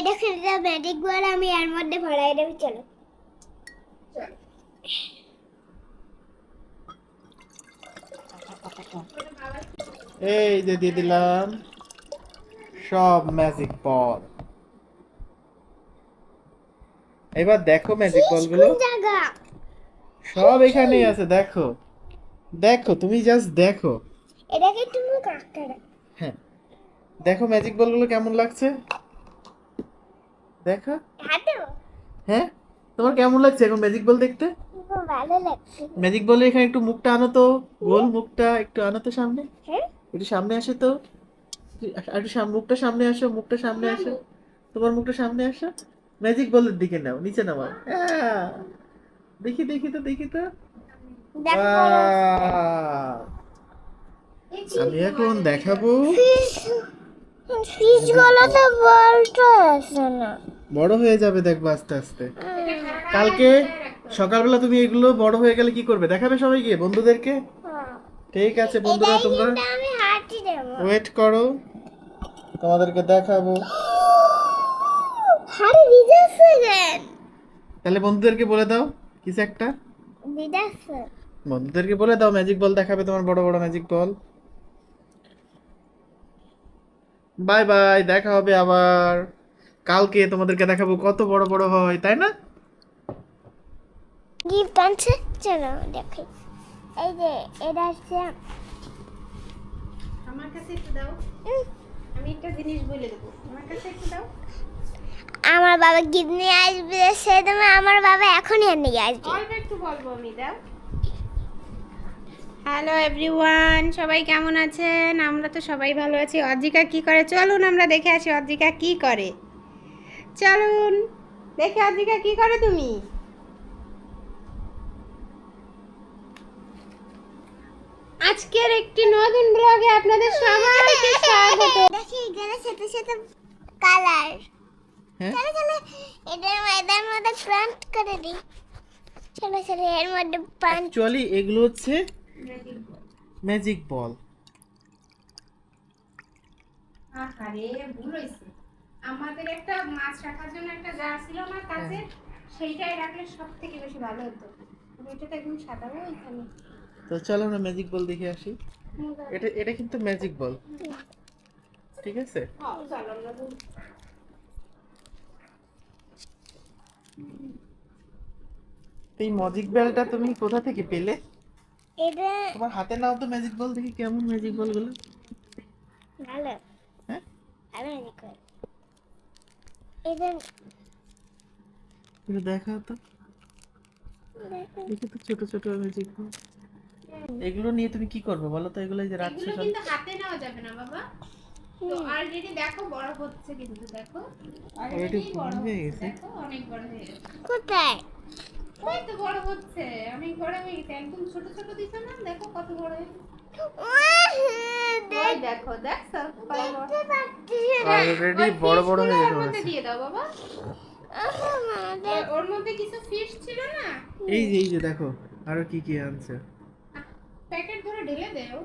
এই দেখেন এটা ম্যাজিক বল আমি এর মধ্যে ভরাই দেবো চলো। এই যে দিয়ে দিলাম সব ম্যাজিক বল এবার দেখো ম্যাজিক বলগুলো সব এখানেই আছে দেখো। দেখো তুমি জাস্ট দেখো। এটাকে তুমি কাটতে হ্যাঁ। দেখো ম্যাজিক বলগুলো কেমন লাগছে? দেখো? হ্যাঁ? তোমার কেমন লাগছে এখন ম্যাজিক বল দেখতে? ম্যাজিক বলের এখানে একটু মুখটা আনো তো। গোল মুখটা একটু আনো তো সামনে। হ্যাঁ? একটু সামনে আসে তো। একটু মুখটা সামনে আসো মুখটা সামনে আসো। তোমার মুখটা সামনে আসো। ম্যাজিক বলের দিকে নাও নিচে আহ! দেখি দেখি তো দেখি তো। আমি এখন দেখাবো। ফিসগুলো তো বলতে আসে না বড় হয়ে যাবে দেখব আস্তে আস্তে। কালকে সকালবেলা তুমি এগুলো বড় হয়ে গেলে কি করবে? দেখাবে সবাইকে বন্ধুদেরকে? ঠিক আছে বন্ধুরা তোমরা ওয়েট করো। তোমাদেরকে দেখাবো। হাড়ি ভিজাচ্ছে তাহলে বন্ধুদেরকে বলে দাও কিছু একটা? বন্ধুদেরকে বলে দাও ম্যাজিক বল দেখাবে তোমার বড় বড় ম্যাজিক বল বাই বাই দেখা হবে আবার। কালকে তোমাদেরকে দেখাবো কত বড় বড় হয় তাই না? গিফট আনছে চলো দেখি এই যে এটা হচ্ছে আমার কাছে একটু দাও। আমি একটা জিনিস বলে দেবো। আমার কাছে একটু দাও। আমার বাবা গিফট নিয়ে আসবে সেদমে আমার বাবা এখনই নিয়ে আসবে। অল্প একটু বলব আমি দাও। হ্যালো এভরিওয়ান সবাই কেমন আছেন? আমরা তো সবাই ভালো আছি। অর্জিকা কি করে? চলুন আমরা দেখে আসি অর্জিকা কি করে। চলুন দেখে অর্জিকা কি করে তুমি? আজকের একটি নতুন ব্লগে আপনাদের সবাইকে স্বাগত। দেখি এখানে সাথে সাথে কালার হ্যাঁ? চলো চলো এটার এটার মধ্যে প্রান্ট করে দিই। চলো চলো এর মধ্যে প্রান্ট অ্যাকচুয়ালি এগুলো হচ্ছে ম্যাজিক বল আহারে ভুল হয়েছে আমাদের একটা মাছ রাখার জন্য একটা জার ছিল না কাছে সেইটাই রাখলে সব থেকে বেশি ভালো হতো। ওইটা তো একদম সাদা ওইখানে। তো চলো আমরা ম্যাজিক বল দেখে আসি। এটা এটা কিন্তু ম্যাজিক বল ঠিক আছে? তো এই ম্যাজিক বলটা তুমি কোথা থেকে পেলে? এটা তোমার হাতে নাও তো ম্যাজিক বল দেখি কেমন ম্যাজিক বলগুলো ভালো। হ্যাঁ? আমি দেখো এটা দেখাও তো। দেখি। তো ছোট ছোট ম্যাজিক বল এগুলো নিয়ে তুমি কি করবে বলো তো? এগুলো যে রাখছো সব। কিন্তু হাতে নেওয়া যাবে না বাবা। তো অলরেডি দেখো বড় হচ্ছে কিন্তু দেখো। অলরেডি বড় বড় হয়ে গেছে। দেখো অনেক বড় হয়ে গেছে। কোথায়? ওই তো বড় হচ্ছে। অনেক বড় হয়ে গেছে। একদম ছোট ছোট দিছো না? দেখো কত বড় হয়ে দেখো অলরেডি বড় বড় হয়ে গেছে। দিয়ে দাও বাবা। ওর মধ্যে কিছু ফিশ ছিল না? এই যে এই যে দেখো। আরও কি কি আনছে? প্যাকেট ধরে ঢেলে দেও।